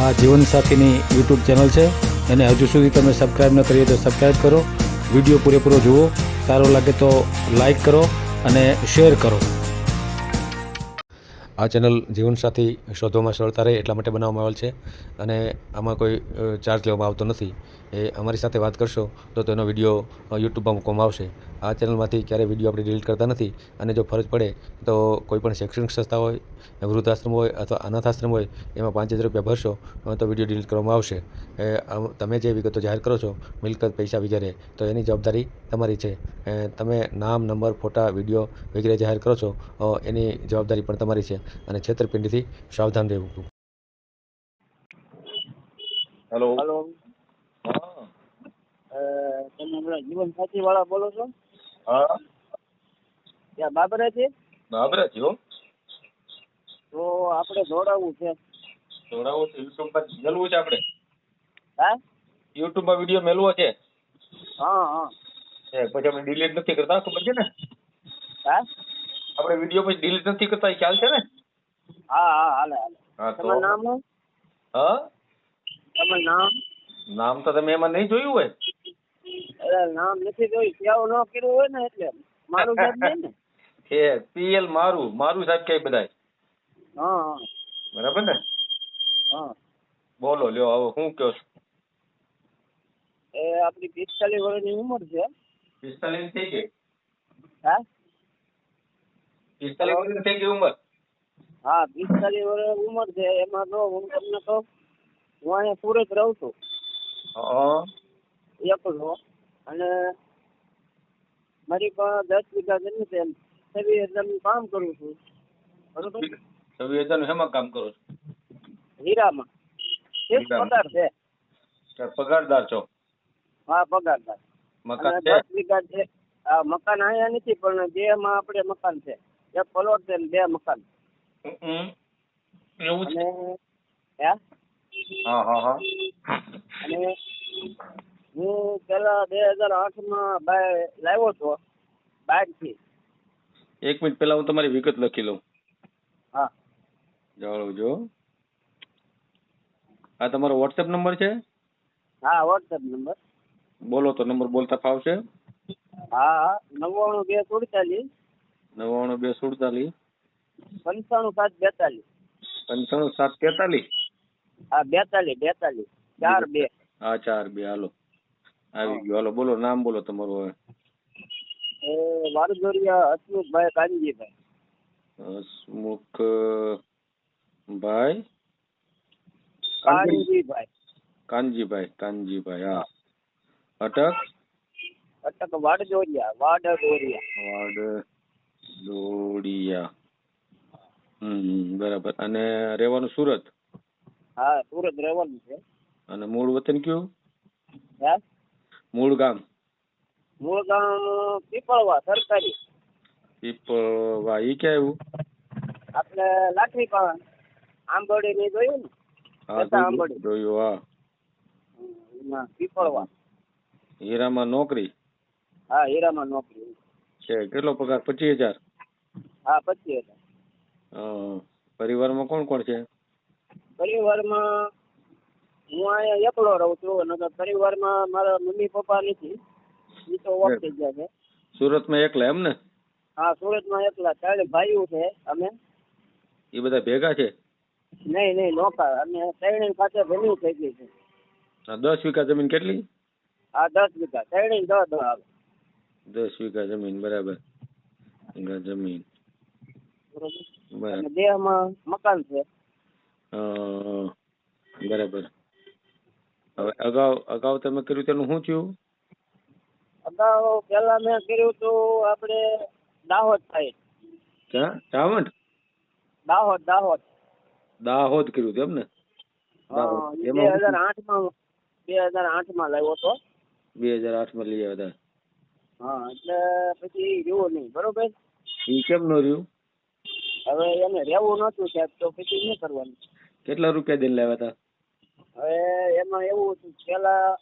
આ જીવનસાથીની YouTube channel છે. અને હજુ સુધી તમે સબસ્ક્રાઈબ ન કરીએ તો સબસ્ક્રાઈબ કરો. વીડિયો પૂરેપૂરો જુઓ. સારો લાગે તો લાઈક કરો અને શેર કરો. આ ચેનલ જીવનસાથી શોધવામાં સરળતા રહે એટલા માટે બનાવવામાં આવેલ છે. અને આમાં કોઈ ચાર્જ લેવામાં આવતો નથી. એ અમારી સાથે વાત કરશો તો તેનો વીડિયો યુટ્યુબમાં મૂકવામાં આવશે. આ ચેનલમાંથી ક્યારેય વીડિયો આપણે ડિલીટ કરતા નથી અને જો ફરજ પડે તો કોઈ પણ શૈક્ષણિક સંસ્થા હોય વૃદ્ધાશ્રમ હોય અથવા અનાથ આશ્રમ હોય એમાં પાંચ હજાર રૂપિયા ભરશો તો વીડિયો ડિલીટ કરવામાં આવશે. એ તમે જે વિગતો જાહેર કરો છો મિલકત પૈસા વગેરે તો એની જવાબદારી તમારી છે. એ તમે નામ નંબર ફોટા વીડિયો વગેરે જાહેર કરો છો એની જવાબદારી પણ તમારી છે અને છેતરપિંડીથી સાવધાન રહેવું હેલો હેલો તમે હમણાં જીવન સાથી વાળા બોલો છો? હા? ત્યાં બાબરા છે બરાબર છે હો. તો આપણે દોડાવવું છે. જોડાવો છે યુટ્યુબ પર મેલવું છે આપણે. હા? યુટ્યુબમાં વીડિયો મેલવો છે. હા હા. એ પછી આપણે ડિલીટ નથી કરતા ખબર છે ને? હા? આપણે વીડિયો પછી ડિલીટ નથી કરતા એ ખ્યાલ છે ને? હા હા હાલે હાલે. હા તો તમારું નામ શું? હા? તમારું નામ? નામ તો તમે એમાં નહીં જોયું હોય. અરે નામ નથી જોયું. સેવ ન કર્યું હોય ને એટલે. મારું સાહેબ નહીં ને? એ પીએલ મારું મારું સાહેબ કઈ બધાય? હા બરાબર ને? હા. બોલો લ્યો હવે હું કયો છું? એ આપણી પિસ્તાલીસ વર્ષની ઉંમર છે. પિસ્તાલીસ થઈ ગઈ? હા? પિસ્તાલીસ વર્ષની થઈ ગઈ ઉંમર? હા પિસ્તાલીસ વર્ષ ઉંમર છે. એમાં તો હું તમને કહું હું અહીંયા સુરત રહું છું. હા એકલો અને મારી પાસે દસ વીઘા જમીન છે હજારનું કામ કરું છું. બરોબર? છવ્વીસ હજારનું હેમાં કામ કરો છો? હીરામાં. એક પગાર છે. પગારદાર છો? હા પગારદાર. મકાન છે? દસ વીઘા છે આ મકાન અહીંયા નથી પણ બે માં આપણે મકાન છે. એક પ્લોટ છે બે મકાન. એવું છે હા હા હા. અને હું પેલા બે હજાર આઠમાં બાય લાવ્યો છો બાઇકથી એક મિનિટ પેલા હું તમારી વિગત લખી લઉં. હા. જાળવજો આ તમારો વોટ્સએપ નંબર છે? હા વોટ્સએપ નંબર. બોલો તો નંબર બોલતા ફાવશે? હા હા નવ્વાણું બે સુડતાલીસ. નવ્વાણું બે સુડતાલીસ. પંચાણું સાત બેતાલીસ. પંચાણું સાત તેતાલીસ? હા બેતાલીસ બેતાલીસ. ચાર બે. હા ચાર બે હાલો. આવી ગયો. હાલો બોલો નામ બોલો તમારું હવે. મારું વારદોરિયા હસમુખભાઈ કાનજીભાઈ. હસમુખ ભાઈ? કાનજીભાઈ. કાનજીભાઈ કાનજીભાઈ હા. અટક? અટક વાડદોરિયા વાડદોરિયા વાડ દોડિયા હમ બરાબર. અને રહેવાનું સુરત? હા સુરત રહેવાનું છે. અને મૂળ વતન કયું? હે? મૂળ ગામ? મૂળ ગામ પીપળવા સરકારી. પીપળવા. ઈ ક્યાં આવ્યું? આપણે લાકડી પણ આંબોડી ની જોયું ને? આંબોડી. જોયું હા. પીપળવા. હીરામાં નોકરી? હા હીરામાં નોકરી. છે. કેટલો પગાર? પચીસ હજાર? હા પચીસ હજાર. પરિવારમાં કોણ કોણ છે? પરિવારમાં હું અહીંયા એકલો રહું છું નકર પરિવારમાં મારા મમ્મી પપ્પા નથી. એ તો ઓફ થઈ ગયા છે. સુરતમાં એકલા એમ ને? હા સુરતમાં એકલા ત્રણ ભાઈઓ છે અમે. એ બધા ભેગા છે? નહીં નહીં નોકા અમે ત્રણેય ખાતે ભેગું થઈ ગઈ છે. દસ વીઘા જમીન કેટલી? હા દસ વીઘા. ત્રણેય દસ દસ આવે. દસ વીઘા જમીન બરાબર. વીઘા જમીન. બરોબર. અને દેહમાં મકાન છે. બરાબર. હવે અગાઉ અગાઉ તમે કર્યું તેનું શું થયું? અગાઉ પેલા મેં કર્યું હતું આપણે દાહોદ સાઈડ ક્યાં? ચાવંડ દાહોદ દાહોદ. દાહોદ કર્યું હતું એમ ને? હા, બે હજાર આઠમાં બે હજાર આઠમાં લાવ્યો હતો. બે હજાર આઠમાં લઈ આવ્યા હા એટલે પછી રહ્યું નહીં. બરોબર? એ કેમ નો રહ્યું? હવે એને રહેવું નતું સાહેબ તો પછી શું કરવાનું? કેટલા રૂપિયા દઈને લાવ્યા હતા? હવે એમાં એવું હતું પેલા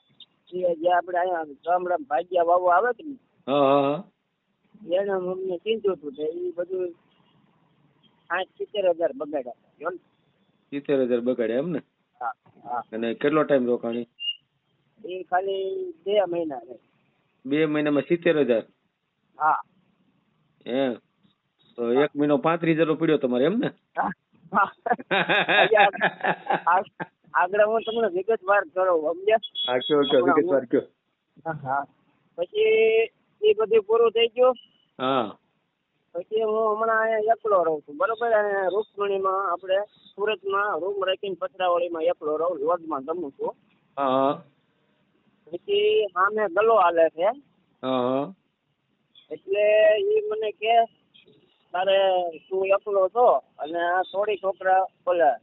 જે જે આપણે અહીંયા ગામડા ભાગ્યા વાવો આવે કે ને હા હા હા. એને અમને કીધું હતું એ બધું સાઠ સિત્તેર હજાર બગાડ્યા. સિત્તેર હજાર બગાડ્યા એમ ને હા હા. અને કેટલો ટાઈમ રોકાણી? એ ખાલી બે મહિના બે મહિનામાં સિત્તેર હજાર? હા. એમ. તો એક મહિનો પાંત્રીસ હજાર પડ્યો તમારે એમ ને? હા હા. આગળ હું તમને વિગતવાર કરું સમજ્યા? હા કયો કયો વિગતવાર કયો? હા પછી એ બધું પૂરું થઈ ગયું. હા. પછી હું હમણાં અહીંયા એકલો રહું છું. બરોબર? અને આપડે આપણે સુરતમાં રૂમ રાખીને પથરાવળીમાં એકલો રહું લોજમાં જમું છું. પછી સામે ગલો હાલે છે. એટલે એ મને કે તારે તું એકલો છો અને આ થોડી છોકરા ઓલા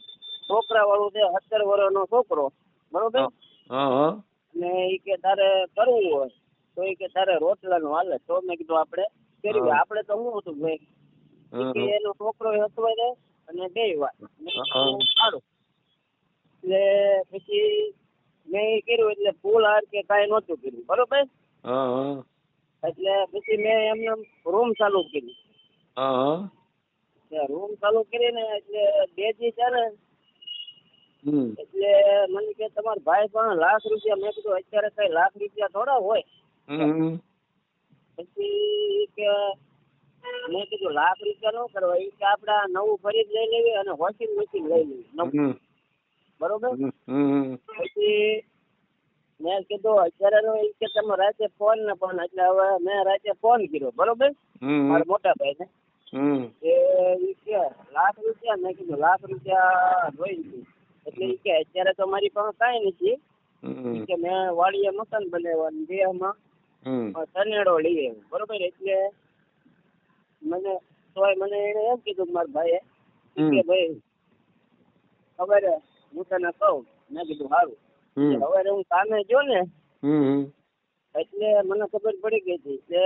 છોકરા વાળું છે સત્તર વર્ષનો છોકરો. બરોબર? અને એ કે તારે કરવું હોય તો એ કે તારે રોટલા નું હાલે. તો મેં કીધું આપણે કરીએ હા. આપણે તો હું હતું ભાઈ? કે એનો છોકરો હતો ને અને બે વાર. સારું. એટલે પછી મેં એ કર્યું એટલે ફૂલ હાર કે કાંઈ નહોતું કર્યું. બરોબર? એટલે પછી મેં એમને રૂમ ચાલુ કરી હા હા. તે રૂમ ચાલુ કરીને એટલે બે જી છે ને એટલે મને કે તમારા ભાઈ પણ લાખ રૂપિયા મેં કીધું અત્યારે કઈ લાખ રૂપિયા થોડા હોય. પછી કે મેં કીધું લાખ રૂપિયા નો કરવા એ કે આપણે નવું ફરી લઈ લેવી અને વોશિંગ મશીન લઈ લેવી. બરોબર? પછી મેં કીધું અત્યારે નો કે તમે રાતે ફોન ને ફોન એટલે હવે મેં રાતે ફોન કર્યો. બરોબર? મારા મોટા ભાઈને. હમ. એ લાખ રૂપિયા મેં કીધું લાખ રૂપિયા જોઈ લીધું. એટલે કે અત્યારે તો મારી પાસે કાંઈ નથી. કે મેં વાડીએ મકાન બનાવવાનું બે માં સનેડો લઈ બરોબર? એટલે મને તોય મને એને એમ કીધું મારા ભાઈએ કે ભાઈ ખબર હે, તને કહું. મેં કીધું સારું હવે હું કામે જો ને એટલે મને ખબર પડી ગઈ હતી કે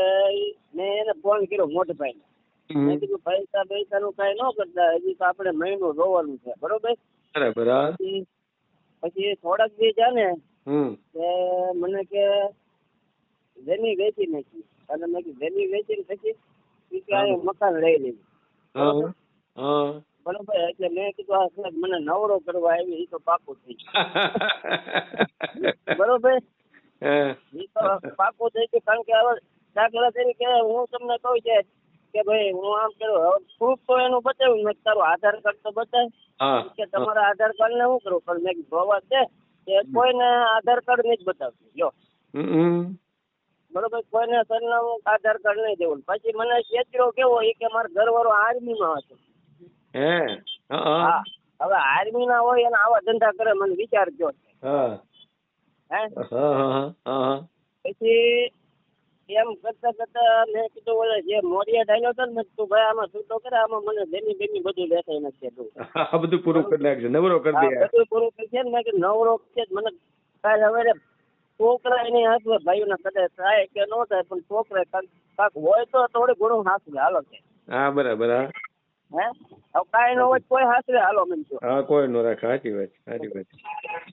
મેં એને ફોન કર્યો મોટભાઈને મેં કીધું પૈસા પૈસા નું કઈ ન કરતા. હજી તો આપણે મહિનો રોવાનું છે. બરોબર? બરાબર. હા પછી થોડાક દી છે ને હમ. મને કે જમી વેચી નાખી. અને મેં કીધું જમી વેચીને પછી મકાન લઈ હા. બરોબર? એટલે મેં કીધું આ સાહેબ મને નવરો કરવા આવી એ તો પાકું થઈ બરોબર? એ તો પાકું થઈ ગયું કારણ કે હવે દાખલા તરીકે હું તમને કહું છે કે ભાઈ હું આમ કરું પ્રૂફ તો એનું બતાવ્યું. મેં તારું આધાર કાર્ડ તો બતાવ કે તમારા આધાર કાર્ડ ને હું કરું? પણ મેં ભવા છે કે કોઈને આધાર કાર્ડ નહીં બતાવતું. જો બરોબર? કોઈને સરનામું આધાર કાર્ડ નહીં દેવું. પછી મને કેચરો કેવો એ કે મારા ઘરવાળો આર્મીમાં હતો. હે? હવે આર્મી ના હોય અને આવા ધંધા કરે મને વિચાર થયો હા. પછી એમ કરતા કરતા મેં કીધું ઓલે જે મોડિયા ડાયલો હતો ને તું ભાઈ આમાં છૂટો કરે? આમાં મને બેની બેની બધું દેખાય નાખશે તું આ બધું પૂરું કરી નાખશે નવરો કરી દે બધું પૂરું કરી છે ને મેં કીધું નવરો છે મને કાલ હવે છોકરા એની હાથવે ભાઈઓના કદાચ થાય કે ન થાય પણ છોકરા કાંક હોય તો થોડું ઘણું હાથવે હાલો છે હા બરાબર હા. હે? હવે કાંઈ ન હોય તો કોઈ હાથવે હાલો મેં કીધું. હા કોઈ નો રાખે સાચી વાત સાચી વાત.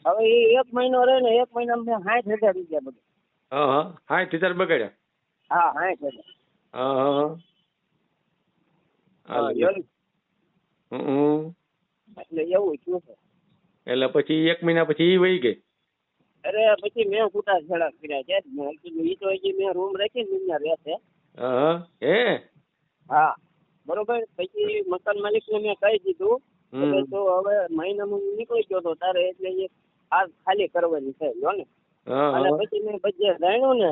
હવે એ એક મહિનો રહે ને એક મહિના મેં સાઠ હજાર રૂપિયા બધું હા હા. હા ટીચર બગાડ્યા. હા હાય હા. એટલે એવું થયું એટલે પછી એક મહિના પછી ઈ વહી ગઈ? અરે પછી મેં કુટા છેડા કર્યા છે. મેં કીધું ઈ તો હજી મેં રૂમ રાખીને ત્યાં રહેશે હા હા. હે? બરોબર? પછી મકાન માલિક ને મેં કહી દીધું. તો હવે મહિનામાં નીકળી ગયો તો તારે એટલે એ આ ખાલી કરવાની છે જો ને. અને પછી મેં બધે જાણ્યું ને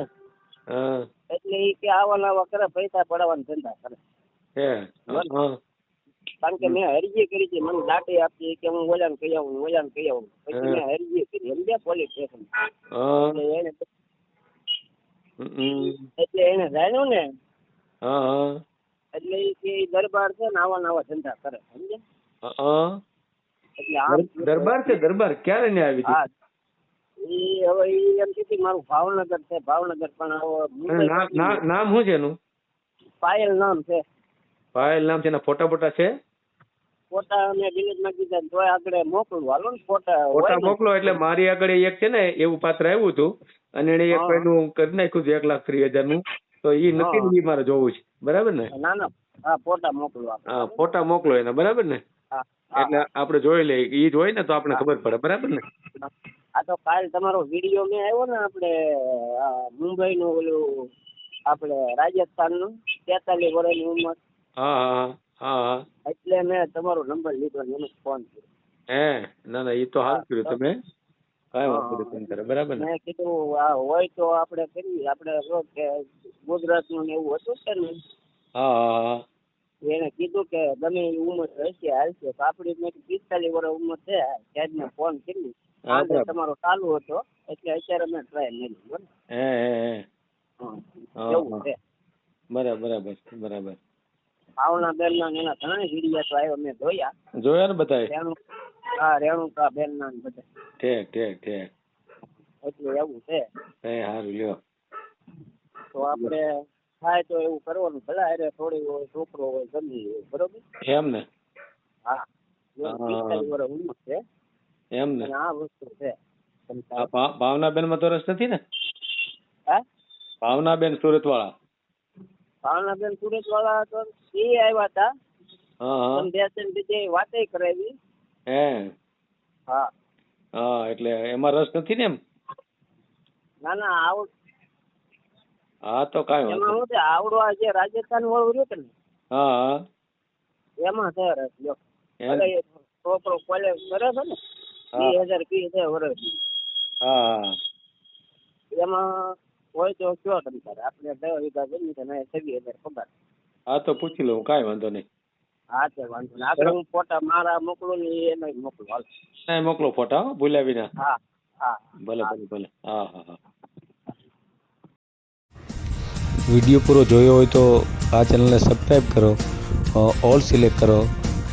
એટલે એ કે આવા નવા કરે પૈસા પડવાના ધંધા કરે. હે હા હા. કારણ કે મેં અરજી કરી છે મને દાટી આપી કે હું ઓલાને કહી આવું ઓલાને કહી આવું. પછી મેં અરજી કરી સમજ્યા પોલીસ સ્ટેશન. એટલે એને હમ. એટલે એને જાણ્યું ને હા હા. એટલે એ કે દરબાર છે ને આવા નવા ધંધા કરે સમજ્યા? એટલે દરબાર છે દરબાર? ક્યારે ને આવી હા. ઈ હવે ઈ એમ કે મારું ભાવનગર છે ભાવનગર પણ હવે નામ શું છે એનું? પાયલ નામ છે. પાયલ નામ છે એના ફોટા ફોટા છે? ફોટા મેં ડિલીટમાં કીધા તો આગળ મોકલું. હાલો ને ફોટા ફોટા મોકલો એટલે મારી આગળ એક છે ને એવું પાત્ર આવ્યું હતું અને એને એક હા. કરી નાખ્યું હતું એક લાખ ત્રીસ હજારનું તો ઈ નક્કી. મારે જોવું છે. બરાબર ને? ના ના. હા ફોટા મોકલો હા ફોટા મોકલો એના. બરાબર ને? એટલે આપણે જોઈ લઈએ. ઈ જોઈ ને તો આપણે ખબર પડે. બરાબર ને? આ તો કાલ તમારો વીડિયો મેં આવ્યો ને આપણે મુંબઈનું ઓલું આપણે રાજસ્થાનનું તેતાલીસ વર્ષની ઉંમર. હા હા હા હા એટલે મેં તમારો નંબર લીધો ને એને ફોન કર્યો. હે ના ના એ તો હાલ કર્યું તમે. કાંઈ વાંધો. નહીં ફોન કરે બરાબર મેં કીધું આ હોય તો આપણે કરી આપણે કે ગુજરાતનું ને એવું હતું છે ને હા એને કીધું કે ગમે એ ઉંમર હશે હાલશે. તો આપણી મેં પિસ્તાલીસ વર્ષ ઉંમર છે મેં ફોન કરી. તમારો ચાલુ હતો એટલે અત્યારે મેં ટ્રાય નહીં બરાબર? બરાબર બરાબર ભાવના બેન ના એના ઘણા વિડીયા તો આવ્યો મેં જોયા. જોયા ને બધા હા રેણુકા બેન ના બધા. ઠેક ઠેક ઠેક. એટલે એવું છે. એ સારું લ્યો. તો આપણે થાય તો એવું કરવાનું ભલા અરે થોડી હોય છોકરો હોય ગમે હોય બરોબર? એમ ને? હા હા. પિસ્તાલીસ વર્ષ ઉંમર છે. એમ ને આ વસ્તુ છે. ભાવનાબેનમાં તો રસ નથી ને? હા? ભાવનાબેન સુરત વાળા ભાવનાબેન સુરત વાળા તો એ આવ્યા હતા. બીજે વાતે કરાવી. હે? હા. હા એટલે એમાં રસ નથી ને એમ? ના ના આવડ. હા તો કાંઈ એમાં શું છે? આવડવા જે રાજસ્થાન વાળું રહ્યું કે ને? હા એમાં છે રસ એ છોકરો કોલેજ કરે છે ને? હા. હજાર ફી છે વર્ષ હા હા. એમાં હોય તો કયો કરી તારે? આપણે છે ને છવ્વીસ હજાર પગાર. હા તો પૂછી લઉં કાંઈ વાંધો નહીં. હા તે વાંધો નહીં. આપણે હું ફોટા મારા મોકલું ને એને મોકલું હાલ. ના મોકલો ફોટા હો ભૂલ્યા વિના. હા હા. ભલે ભલે ભલે. હા હા હા. વીડિયો પૂરો જોયો હોય તો આ ચેનલને સબસ્ક્રાઈબ કરો ઓલ સિલેક્ટ કરો